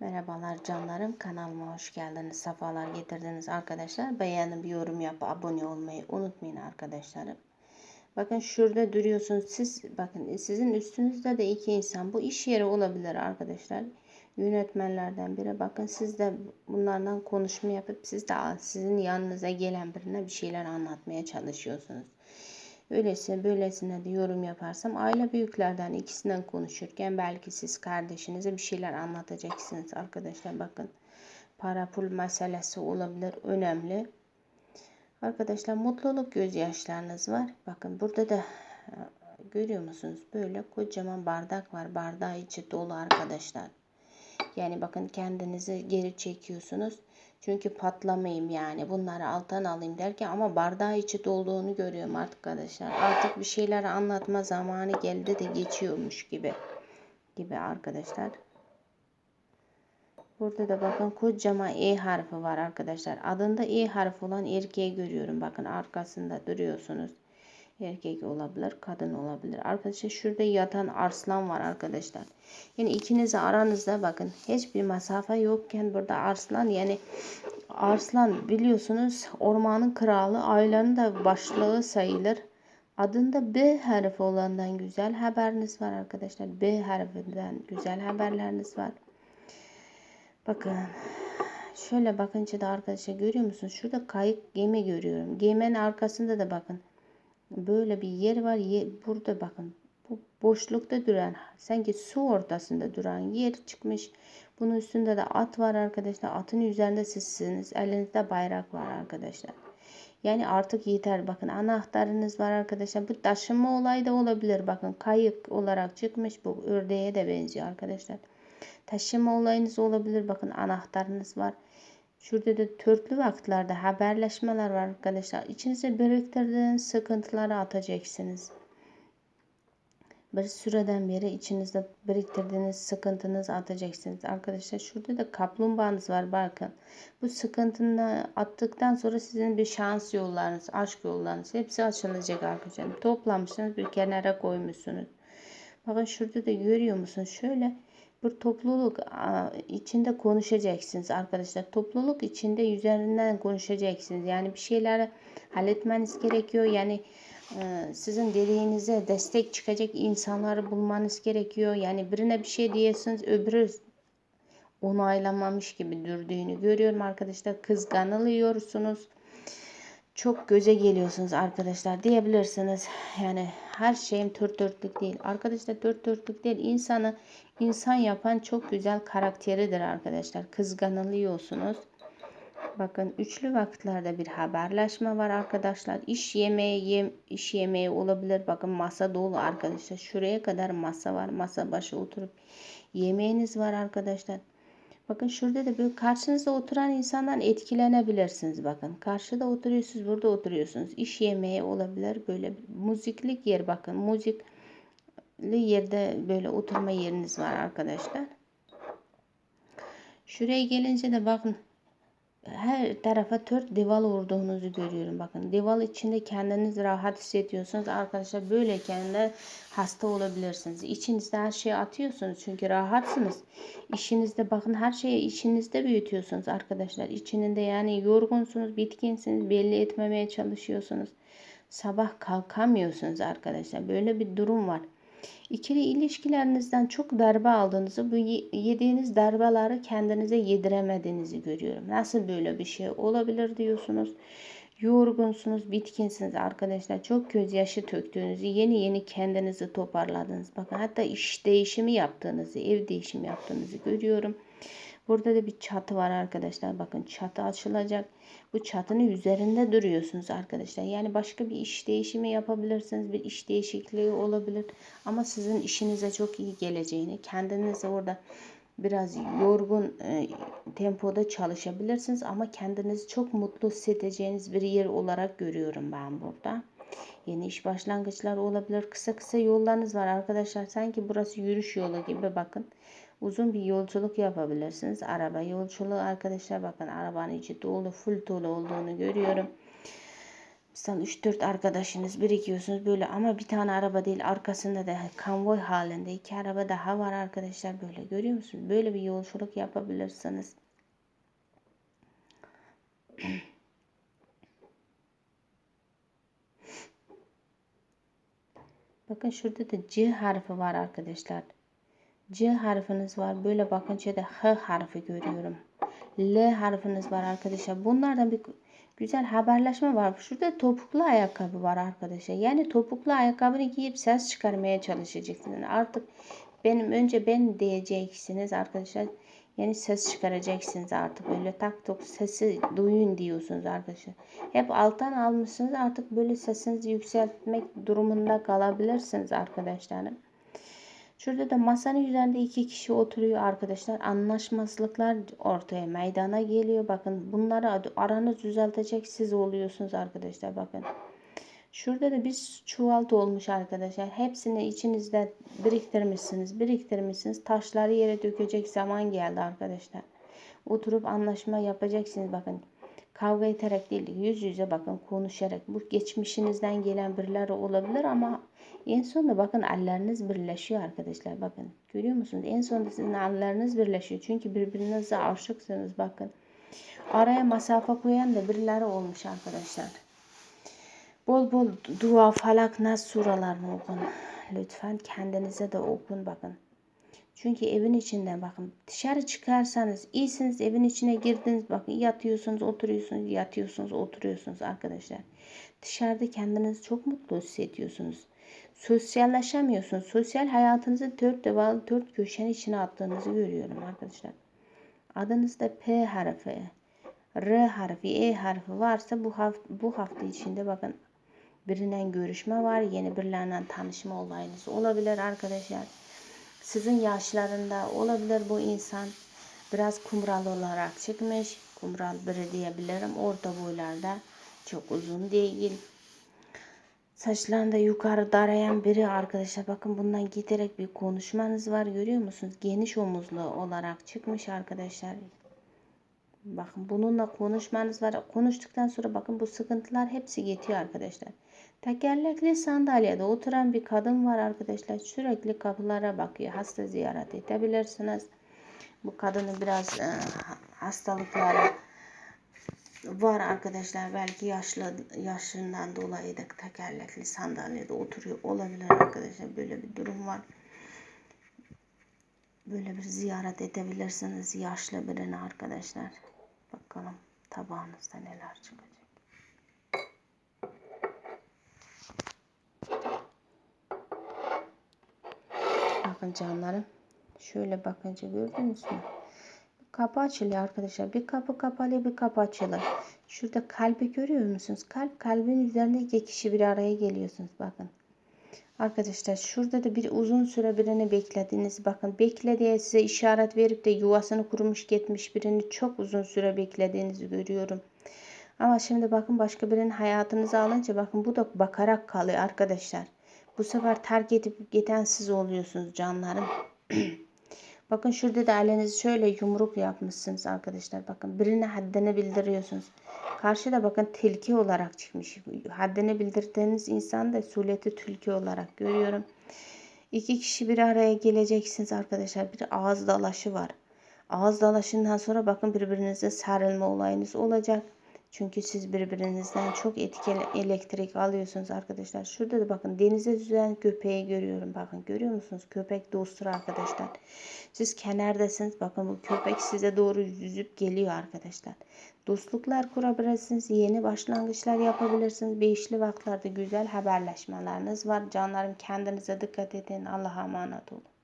Merhabalar canlarım kanalıma hoş geldiniz sefalar getirdiniz arkadaşlar. Beğenip yorum yap abone olmayı unutmayın arkadaşlarım. Bakın şurada duruyorsunuz siz bakın sizin üstünüzde de iki insan bu iş yeri olabilir arkadaşlar. Yönetmenlerden biri bakın siz de bunlardan konuşma yapıp siz de sizin yanınıza gelen birine bir şeyler anlatmaya çalışıyorsunuz Öyleyse böylesine de yorum yaparsam aile büyüklerden ikisinden konuşurken belki siz kardeşinize bir şeyler anlatacaksınız arkadaşlar. Bakın para pul meselesi olabilir önemli. Arkadaşlar mutluluk gözyaşlarınız var. Bakın burada da e, görüyor musunuz? Böyle kocaman bardak var. Bardağı içi dolu arkadaşlar. Yani bakın kendinizi geri çekiyorsunuz. Çünkü patlamayayım yani bunları alttan alayım derken ama bardağı içi dolduğunu görüyorum artık arkadaşlar. Artık bir şeyler anlatma zamanı geldi de geçiyormuş gibi. Gibi arkadaşlar. Burada da bakın kocaman E harfi var arkadaşlar. Adında E harfi olan erkeği görüyorum. Bakın arkasında duruyorsunuz. Erkek olabilir, kadın olabilir. Arkadaşlar şurada yatan arslan var arkadaşlar. Yani ikiniz aranızda bakın hiçbir mesafe yokken burada arslan yani arslan biliyorsunuz ormanın kralı ailenin de başlığı sayılır. Adında B harfi olandan güzel haberiniz var arkadaşlar. B harfinden güzel haberleriniz var. Bakın şöyle bakınca da arkadaşlar görüyor musunuz? Şurada kayık gemi görüyorum. Geminin arkasında da bakın böyle bir yer var. Burada bakın bu boşlukta duran sanki su ortasında duran yer çıkmış. Bunun üstünde de at var arkadaşlar. Atın üzerinde sizsiniz. Elinizde bayrak var arkadaşlar. Yani artık yeter. Bakın anahtarınız var arkadaşlar. Bu taşıma olayı da olabilir. Bakın kayık olarak çıkmış. Bu ördeğe de benziyor arkadaşlar. Taşıma olayınız olabilir. Bakın anahtarınız var. Şurada da törtlü vakitlerde haberleşmeler var arkadaşlar. İçinize biriktirdiğiniz sıkıntıları atacaksınız. Bir süreden beri içinizde biriktirdiğiniz sıkıntınızı atacaksınız. Arkadaşlar şurada da kaplumbağanız var bakın. Bu sıkıntını attıktan sonra sizin bir şans yollarınız, aşk yollarınız hepsi açılacak arkadaşlar. Toplamışsınız bir kenara koymuşsunuz. Bakın şurada da görüyor musunuz? Şöyle bir topluluk içinde konuşacaksınız arkadaşlar. Topluluk içinde üzerinden konuşacaksınız. Yani bir şeyleri halletmeniz gerekiyor. Yani e, sizin dediğinize destek çıkacak insanları bulmanız gerekiyor. Yani birine bir şey diyorsunuz öbürü onaylamamış gibi dürdüğünü görüyorum arkadaşlar. Kızganılıyorsunuz. Çok göze geliyorsunuz arkadaşlar diyebilirsiniz. Yani her şeyim dört dörtlük değil. Arkadaşlar dört dörtlük değil. İnsanı insan yapan çok güzel karakteridir arkadaşlar. Kızganılıyorsunuz. Bakın üçlü vakitlerde bir haberleşme var arkadaşlar. İş yemeği, yem, iş yemeği olabilir. Bakın masa dolu arkadaşlar. Şuraya kadar masa var. Masa başı oturup yemeğiniz var arkadaşlar. Bakın şurada da böyle karşınızda oturan insandan etkilenebilirsiniz. Bakın karşıda oturuyorsunuz, burada oturuyorsunuz. İş yemeği olabilir. Böyle müziklik yer bakın. Müzikli yerde böyle oturma yeriniz var arkadaşlar. Şuraya gelince de bakın her tarafa dört dival vurduğunuzu görüyorum. Bakın dival içinde kendiniz rahat hissediyorsunuz. Arkadaşlar böyleyken de hasta olabilirsiniz. İçinizde her şeyi atıyorsunuz çünkü rahatsınız. İşinizde bakın her şeyi içinizde büyütüyorsunuz arkadaşlar. İçinde yani yorgunsunuz, bitkinsiniz, belli etmemeye çalışıyorsunuz. Sabah kalkamıyorsunuz arkadaşlar. Böyle bir durum var. İkili ilişkilerinizden çok darbe aldığınızı, bu yediğiniz darbeleri kendinize yediremediğinizi görüyorum. Nasıl böyle bir şey olabilir diyorsunuz. Yorgunsunuz, bitkinsiniz arkadaşlar. Çok gözyaşı töktüğünüzü, yeni yeni kendinizi toparladınız. Bakın hatta iş değişimi yaptığınızı, ev değişimi yaptığınızı görüyorum. Burada da bir çatı var arkadaşlar. Bakın çatı açılacak. Bu çatının üzerinde duruyorsunuz arkadaşlar. Yani başka bir iş değişimi yapabilirsiniz. Bir iş değişikliği olabilir. Ama sizin işinize çok iyi geleceğini, kendinizi orada biraz yorgun e, tempoda çalışabilirsiniz. Ama kendinizi çok mutlu hissedeceğiniz bir yer olarak görüyorum ben burada. Yeni iş başlangıçları olabilir. Kısa kısa yollarınız var arkadaşlar. Sanki burası yürüyüş yolu gibi bakın uzun bir yolculuk yapabilirsiniz. Araba yolculuğu arkadaşlar bakın arabanın içi dolu full dolu olduğunu görüyorum. Misal 3-4 arkadaşınız birikiyorsunuz böyle ama bir tane araba değil arkasında da konvoy halinde iki araba daha var arkadaşlar böyle görüyor musunuz? Böyle bir yolculuk yapabilirsiniz. Bakın şurada da C harfi var arkadaşlar. C harfiniz var. Böyle bakınca da H harfi görüyorum. L harfiniz var arkadaşlar. Bunlardan bir güzel haberleşme var. Şurada topuklu ayakkabı var arkadaşlar. Yani topuklu ayakkabını giyip ses çıkarmaya çalışacaksınız. Artık benim önce ben diyeceksiniz arkadaşlar. Yani ses çıkaracaksınız artık böyle tak tok sesi duyun diyorsunuz arkadaşlar. Hep alttan almışsınız artık böyle sesinizi yükseltmek durumunda kalabilirsiniz arkadaşlarım. Şurada da masanın üzerinde iki kişi oturuyor arkadaşlar. Anlaşmazlıklar ortaya meydana geliyor. Bakın bunları aranız düzeltecek siz oluyorsunuz arkadaşlar. Bakın. Şurada da bir çuval olmuş arkadaşlar. Hepsini içinizde biriktirmişsiniz. Biriktirmişsiniz. Taşları yere dökecek zaman geldi arkadaşlar. Oturup anlaşma yapacaksınız. Bakın kavga ederek değil yüz yüze bakın konuşarak. Bu geçmişinizden gelen birileri olabilir ama en sonunda bakın elleriniz birleşiyor arkadaşlar bakın. Görüyor musunuz? En sonunda sizin elleriniz birleşiyor. Çünkü birbirinize aşıksınız bakın. Araya mesafe koyan da birileri olmuş arkadaşlar. Bol bol dua falak nas suralarını okun. Lütfen kendinize de okun bakın çünkü evin içinde bakın dışarı çıkarsanız iyisiniz evin içine girdiniz bakın yatıyorsunuz oturuyorsunuz yatıyorsunuz oturuyorsunuz arkadaşlar. Dışarıda kendinizi çok mutlu hissediyorsunuz. Sosyalleşemiyorsunuz. Sosyal hayatınızı dört devalı dört köşenin içine attığınızı görüyorum arkadaşlar. Adınızda P harfi, R harfi, E harfi varsa bu hafta, bu hafta içinde bakın birinden görüşme var. Yeni birilerinden tanışma olayınız olabilir arkadaşlar sizin yaşlarında olabilir bu insan. Biraz kumral olarak çıkmış. Kumral biri diyebilirim. Orta boylarda çok uzun değil. Saçlarında yukarı darayan biri arkadaşlar. Bakın bundan giderek bir konuşmanız var. Görüyor musunuz? Geniş omuzlu olarak çıkmış arkadaşlar. Bakın bununla konuşmanız var. Konuştuktan sonra bakın bu sıkıntılar hepsi geçiyor arkadaşlar. Tekerlekli sandalyede oturan bir kadın var arkadaşlar. Sürekli kapılara bakıyor. Hasta ziyaret edebilirsiniz. Bu kadının biraz e, hastalıkları var arkadaşlar. Belki yaşlı yaşından dolayı da tekerlekli sandalyede oturuyor olabilir arkadaşlar. Böyle bir durum var. Böyle bir ziyaret edebilirsiniz yaşlı birini arkadaşlar. Bakalım tabağınızda neler çıkacak. Bakın canlarım. Şöyle bakınca gördünüz mü? Kapı açılıyor arkadaşlar. Bir kapı kapalı bir kapı açılır. Şurada kalbi görüyor musunuz? Kalp kalbin üzerinde iki kişi bir araya geliyorsunuz. Bakın. Arkadaşlar şurada da bir uzun süre birini beklediniz. Bakın beklediği size işaret verip de yuvasını kurmuş gitmiş birini çok uzun süre beklediğinizi görüyorum. Ama şimdi bakın başka birinin hayatınızı alınca bakın bu da bakarak kalıyor arkadaşlar. Bu sefer terk edip giden siz oluyorsunuz canlarım. bakın şurada da elinizi şöyle yumruk yapmışsınız arkadaşlar. Bakın birine haddini bildiriyorsunuz. Karşıda bakın tilki olarak çıkmış. Haddini bildirdiğiniz insan da suleti tilki olarak görüyorum. İki kişi bir araya geleceksiniz arkadaşlar. Bir ağız dalaşı var. Ağız dalaşından sonra bakın birbirinize sarılma olayınız olacak. Çünkü siz birbirinizden çok etkili elektrik alıyorsunuz arkadaşlar. Şurada da bakın denize yüzen köpeği görüyorum. Bakın görüyor musunuz? Köpek dostur arkadaşlar. Siz kenardasınız. Bakın bu köpek size doğru yüzüp geliyor arkadaşlar. Dostluklar kurabilirsiniz. Yeni başlangıçlar yapabilirsiniz. Beşli vaktlerde güzel haberleşmeleriniz var. Canlarım kendinize dikkat edin. Allah'a emanet olun.